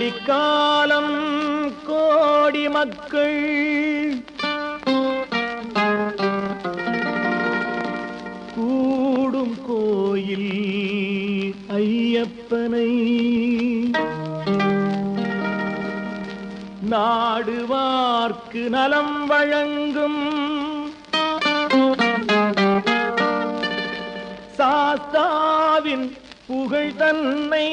கோடிக்காலம் கோடி மக்கள். கூடும் கோயில் ஐயப்பனை. நாடுவார்க்கு நலம் வழங்கும் சாஸ்தாவின் புகழ் தன்னை.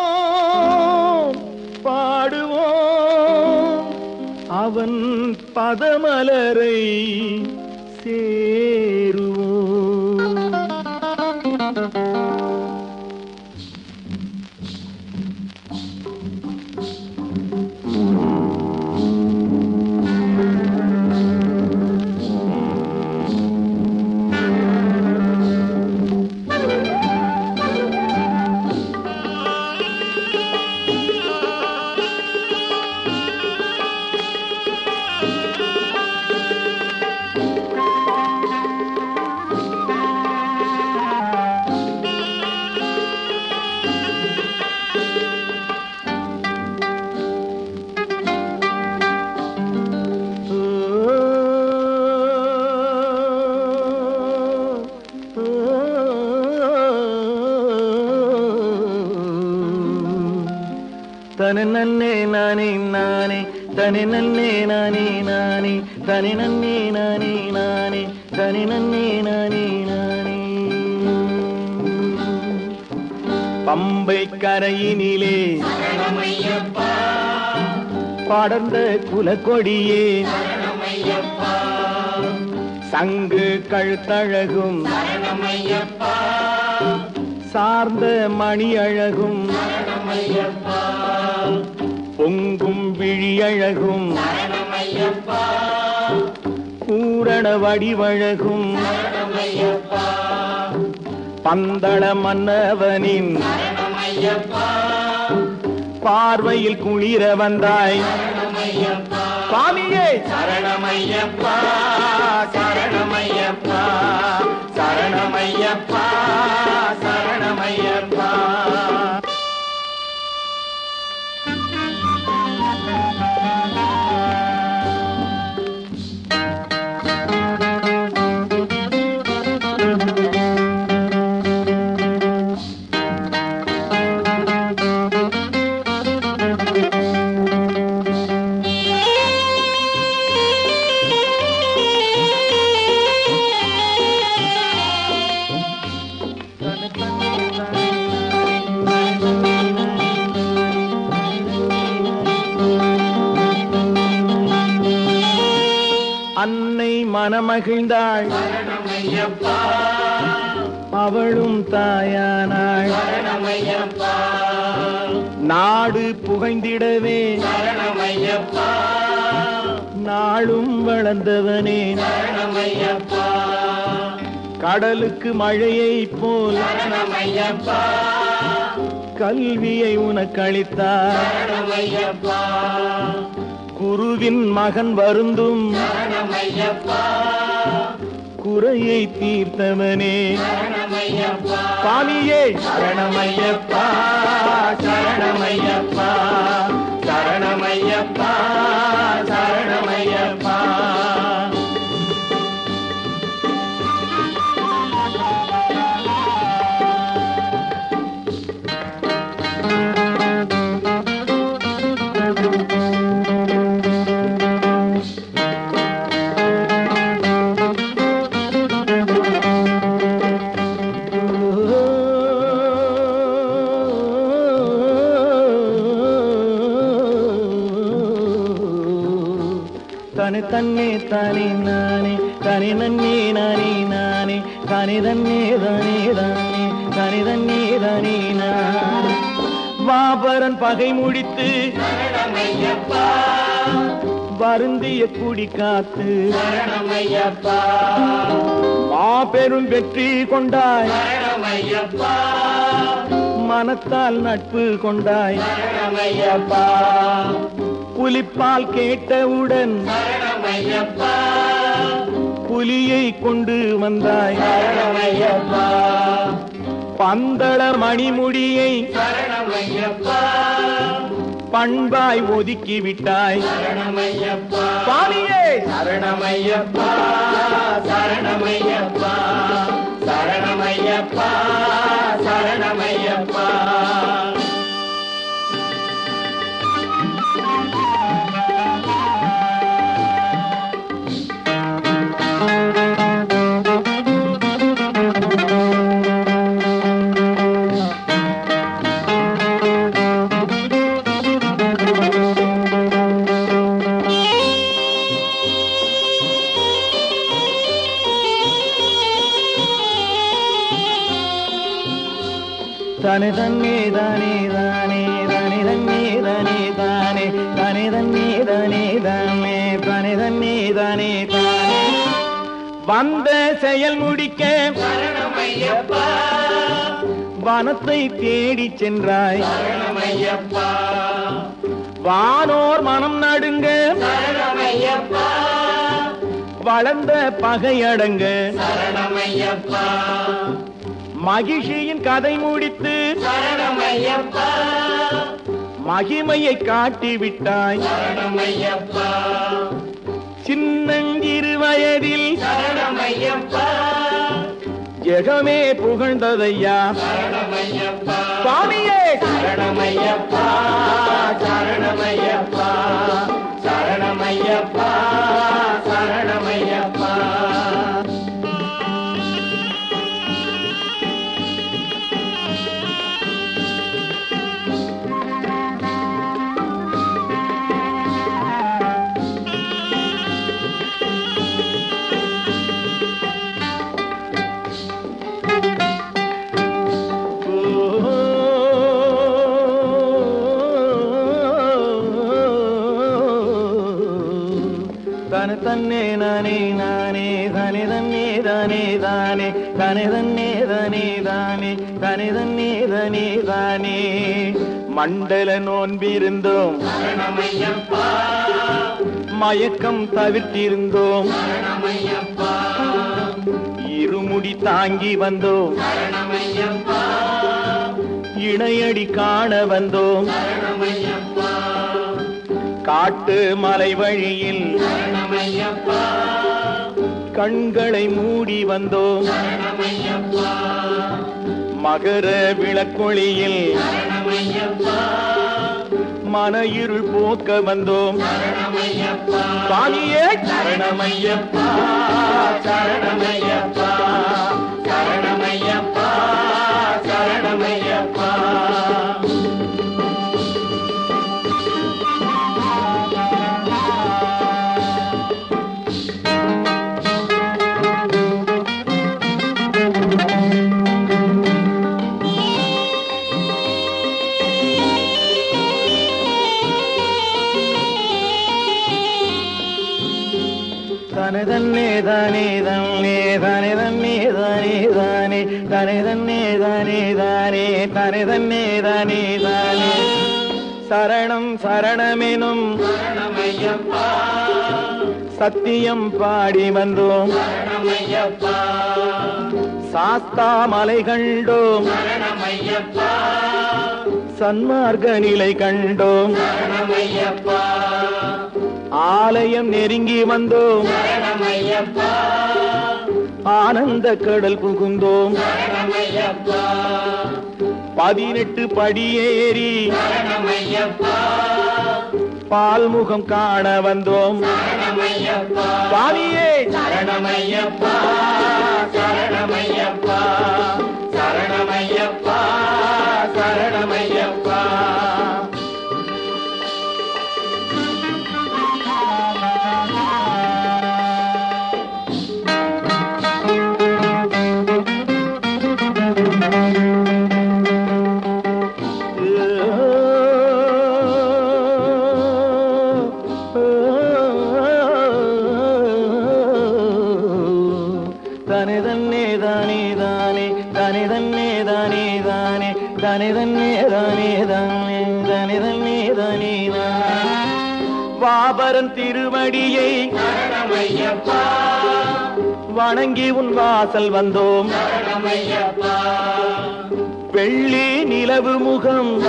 பாடுவோம் பாடுவோம். அவன் பதமலரை சே தனி நன்னே நானே நானே. தனி நன்னே நானே நானே. தனி நன்னே நானே நானே. தனி நன்னே நானே நானே. பம்பை கரையினிலே படர்ந்த குலக்கொடியே. சங்கு கழுத்தழகும். சார்ந்த மணி அழகும் பொங்கும் விழியழகும். பூரண வடிவழகும். பந்தள மன்னவனின். பார்வையில் குளிர வந்தாய். சுவாமியே! சரணமையப்பா சரணமையப்பா சரணமையப்பா. அன்னை மனமகிழ்ந்தாள். அவளும் தாயானாள். நாடு புகைந்திடவே நாளும் வளர்ந்தவனே. கடலுக்கு மழையை போல். கல்வியை உனக்களித்தார் குருவின் மகன் வருந்தும். குறையை தீர்த்தவனே. சுவாமியே சரணமையப்பா சரணமையப்பா சரணமையப்பா சரணமையப்பா தனி தன்னே தானே நானே. தனி நன்னே நானே நானே. தானே தன்னே தானே தானே. தானே தன்னே தானே நானே. வாபரன் பகை முடித்து வருந்திய குடி காத்து மாபெரும் வெற்றி கொண்டாய். மனத்தால் நட்பு கொண்டாய். புலிப்பால் கேட்டவுடன் புலியை கொண்டு வந்தாய். சரணமையப்பா. பந்தள மணிமுடியை பண்பாய் ஒதுக்கி விட்டாய். சுவாமியே சரணமையப்பா. சரணமையப்பா. சரணமையப்பா. சரணமையப்பா. தனி தன்னே தானே தானே. வந்த செயல் முடிக்க வனத்தை தேடிச் சென்றாய். வானோர் மனம் நடுங்க. வளர்ந்த பகையடங்க மகிழ்ச்சியின் கதை முடித்து. மகிமையை காட்டி விட்டாய் சின்னஞ்சிறு வயதில் ஜெகமே புகழ்ந்ததையா? சுவாமியே! சரணமையப்பா சரணமையப்பா சரணமையப்பா சரணமையப்பா தன்னே நானே நானே தனி தன்னே தானே தானே. தனி தன்னே தானே தானே. தனி தன்னே தானே தானே. மண்டல நோன்பிருந்தோம். மயக்கம் தவிர்த்திருந்தோம். இருமுடி தாங்கி வந்தோம். இணையடி காண வந்தோம். காட்டு மலை வழியில் கண்களை மூடி வந்தோம். மகர விளக்கொளியில் மன இருள் போக்க வந்தோம். சரணமையப்பா சுவாமியே சரணமையப்பா சரணமையப்பா. தானே தனி தன்னே தானே தானே தனி தன்னே தானே தானே. சரணம் சரணமெனும் சத்தியம் பாடி வந்தோம். சாஸ்தா மலை கண்டோம் சன்மார்க்க நிலை கண்டோம் ஆலயம் நெருங்கி வந்தோம். ஆனந்த கடல் புகுந்தோம். பதினெட்டு படியேறி பால்முகம் காண வந்தோம். சரணமையப்பா சுவாமியே சரணமையப்பா சரணமையப்பா தனி தன்னே தானே தானே தனி தன்னே தானே தானே பாப ஈஸ்வரன் திருமடியை வணங்கி உன் வாசல் வந்தோம். வெள்ளி நிலவு முகம்.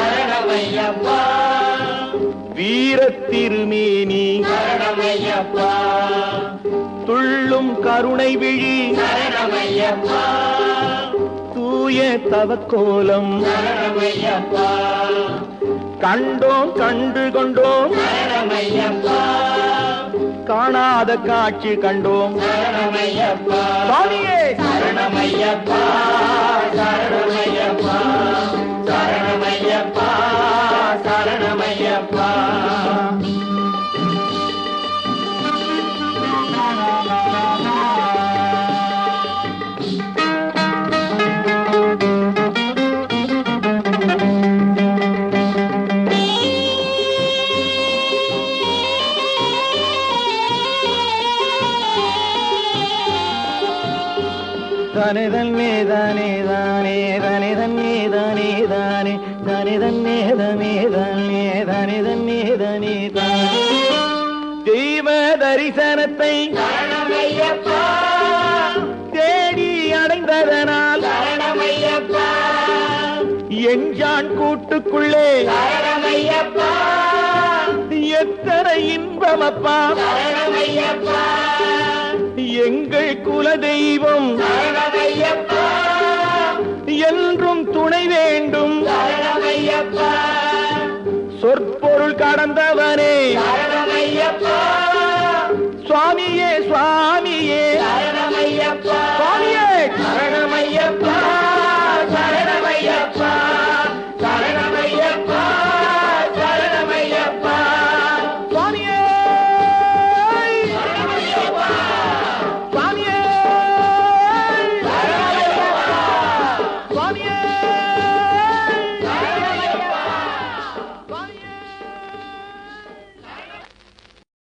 வீரத் திருமேனி. துள்ளும் கருணை விழி. தூய தவக்கோலம். கண்டோம் கண்டு கொண்டோம். காணாத காட்சி கண்டோம். சுவாமியே சரணமையப்பா தானே தன்னே தானே தானே தானே தன்னே தானே தானே. தானே தன்னே தானே தானே தானே தன்னே தானே தானே. தெய்வ தரிசனத்தை தேடி அடைந்ததனால் எஞ்சான் கூட்டுக்குள்ளே எத்தனை இன்பமப்பா. எங்கள் குல தெய்வம் சரணமையப்பா. என்றும் துணை வேண்டும். சொற்பொருள் கடந்தவனே. சுவாமியே சுவாமியே. சுவாமியே